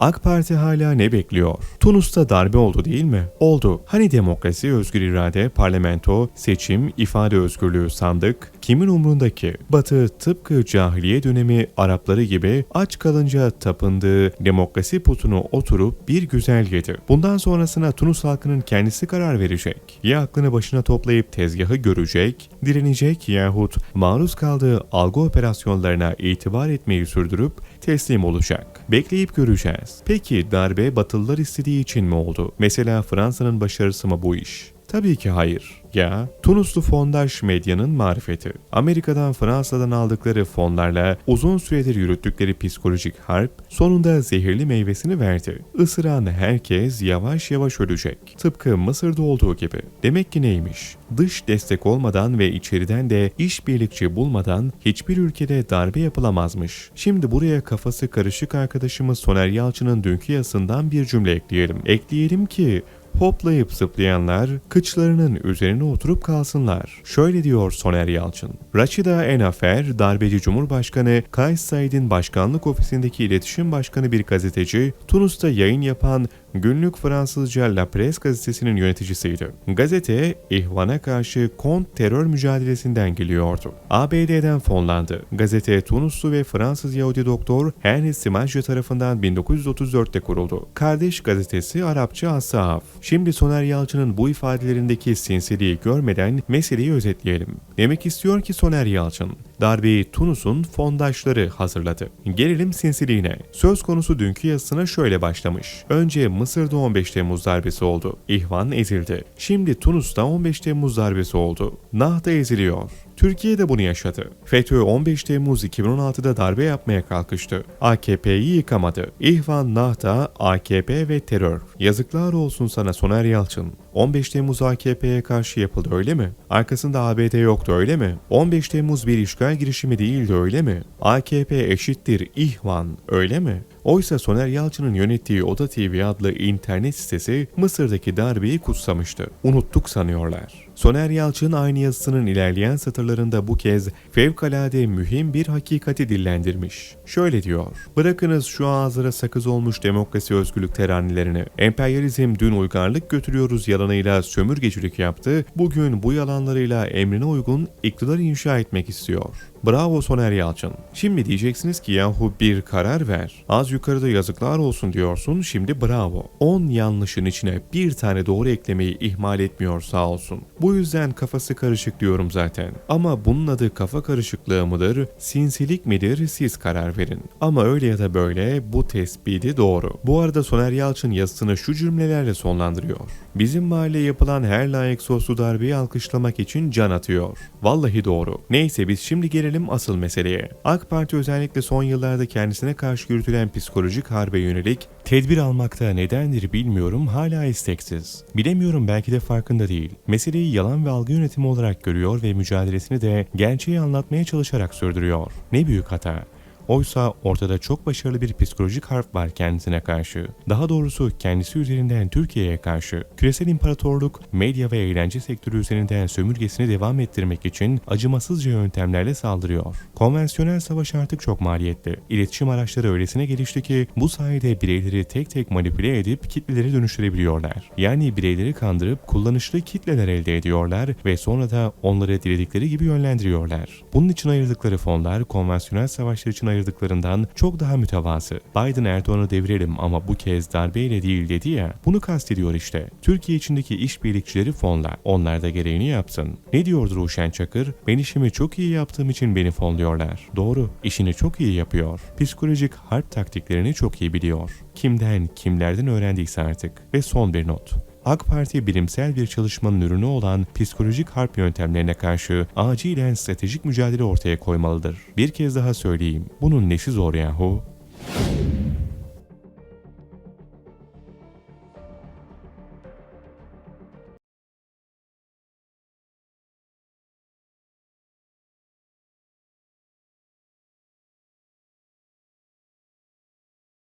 AK Parti hala ne bekliyor? Tunus'ta darbe oldu değil mi? Oldu. Hani demokrasi, özgür irade, parlamento, seçim, ifade özgürlüğü sandık? Kimin umrundaki? Batı tıpkı cahiliye dönemi Arapları gibi aç kalınca tapındığı demokrasi putunu oturup bir güzel yedi. Bundan sonrasına Tunus halkının kendisi karar verecek. Ya aklını başına toplayıp tezgahı görecek, direnecek yahut maruz kaldığı algı operasyonlarına itibar etmeyi sürdürüp teslim olacak. Bekleyip göreceğiz. Peki darbe Batılılar istediği için mi oldu? Mesela Fransa'nın başarısı mı bu iş? Tabii ki hayır. Ya Tunuslu fondaj medyanın marifeti. Amerika'dan Fransa'dan aldıkları fonlarla uzun süredir yürüttükleri psikolojik harp sonunda zehirli meyvesini verdi. Isıran herkes yavaş yavaş ölecek. Tıpkı Mısır'da olduğu gibi. Demek ki neymiş? Dış destek olmadan ve içeriden de işbirlikçi bulmadan hiçbir ülkede darbe yapılamazmış. Şimdi buraya kafası karışık arkadaşımız Soner Yalçın'ın dünkü yazısından bir cümle ekleyelim. Ekleyelim ki Hoplayıp zıplayanlar kıçlarının üzerine oturup kalsınlar. Şöyle diyor Soner Yalçın. Raşida Enafer, darbeci Cumhurbaşkanı Kays Said'in başkanlık ofisindeki iletişim başkanı bir gazeteci, Tunus'ta yayın yapan günlük Fransızca La Presse gazetesinin yöneticisiydi. Gazete, ihvana karşı kont terör mücadelesinden geliyordu. ABD'den fonlandı. Gazete Tunuslu ve Fransız Yahudi doktor Henry Simajce tarafından 1934'te kuruldu. Kardeş gazetesi Arapça As-Sahaf. Şimdi Soner Yalçın'ın bu ifadelerindeki sinsiliği görmeden meseleyi özetleyelim. Demek istiyor ki Soner Yalçın, darbeyi Tunus'un fondaşları hazırladı. Gelelim sinsiliğine. Söz konusu dünkü yazısına şöyle başlamış. Önce Mısır'da 15 Temmuz darbesi oldu. İhvan ezildi. Şimdi Tunus'ta 15 Temmuz darbesi oldu. Nahda eziliyor. Türkiye de bunu yaşadı. FETÖ 15 Temmuz 2016'da darbe yapmaya kalkıştı. AKP'yi yıkamadı. İhvan, Nahda, AKP ve terör. Yazıklar olsun sana Soner Yalçın. 15 Temmuz AKP'ye karşı yapıldı öyle mi? Arkasında ABD yoktu öyle mi? 15 Temmuz bir işgal girişimi değildi öyle mi? AKP eşittir İhvan öyle mi? Oysa Soner Yalçın'ın yönettiği Oda TV adlı internet sitesi Mısır'daki darbeyi kutsamıştı. Unuttuk sanıyorlar. Soner Yalçın aynı yazısının ilerleyen satırlarında bu kez fevkalade mühim bir hakikati dillendirmiş. Şöyle diyor. Bırakınız şu ağızlara sakız olmuş demokrasi özgürlük terannilerini. Emperyalizm dün uygarlık götürüyoruz yalanıyla sömürgecilik yaptı. Bugün bu yalanlarıyla emrine uygun iktidar inşa etmek istiyor. Bravo Soner Yalçın. Şimdi diyeceksiniz ki yahu bir karar ver. Az yukarıda yazıklar olsun diyorsun şimdi bravo. 10 yanlışın içine bir tane doğru eklemeyi ihmal etmiyor sağ olsun. Bu yüzden kafası karışık diyorum zaten. Ama bunun adı kafa karışıklığı mıdır, sinsilik midir siz karar verin. Ama öyle ya da böyle bu tespiti doğru. Bu arada Soner Yalçın yazısını şu cümlelerle sonlandırıyor. Bizim mahalle yapılan her layık soslu darbeyi alkışlamak için can atıyor. Vallahi doğru. Neyse biz şimdi gelelim asıl meseleye. AK Parti özellikle son yıllarda kendisine karşı yürütülen psikolojik harbe yönelik tedbir almakta nedendir bilmiyorum hala isteksiz. Bilemiyorum belki de farkında değil. Meseleyi yalan ve algı yönetimi olarak görüyor ve mücadelesini de gerçeği anlatmaya çalışarak sürdürüyor. Ne büyük hata. Oysa ortada çok başarılı bir psikolojik harp var kendisine karşı. Daha doğrusu kendisi üzerinden Türkiye'ye karşı. Küresel imparatorluk, medya ve eğlence sektörü üzerinden sömürgesini devam ettirmek için acımasızca yöntemlerle saldırıyor. Konvansiyonel savaş artık çok maliyetli. İletişim araçları öylesine gelişti ki bu sayede bireyleri tek tek manipüle edip kitleleri dönüştürebiliyorlar. Yani bireyleri kandırıp kullanışlı kitleler elde ediyorlar ve sonra da onları diledikleri gibi yönlendiriyorlar. Bunun için ayırdıkları fonlar konvansiyonel savaşlar için ayırdıklarından çok daha mütevazı. Biden Erdoğan'ı devirelim ama bu kez darbeyle değil dedi ya. Bunu kastediyor işte. Türkiye içindeki işbirlikçileri fonlar. Onlar da gereğini yapsın. Ne diyordu Ruşen Çakır? Ben işimi çok iyi yaptığım için beni fonluyorlar. Doğru. işini çok iyi yapıyor. Psikolojik harp taktiklerini çok iyi biliyor. Kimden, kimlerden öğrendiyse artık. Ve son bir not. AK Parti bilimsel bir çalışmanın ürünü olan psikolojik harp yöntemlerine karşı acilen stratejik mücadele ortaya koymalıdır. Bir kez daha söyleyeyim, bunun nesi zor yahu?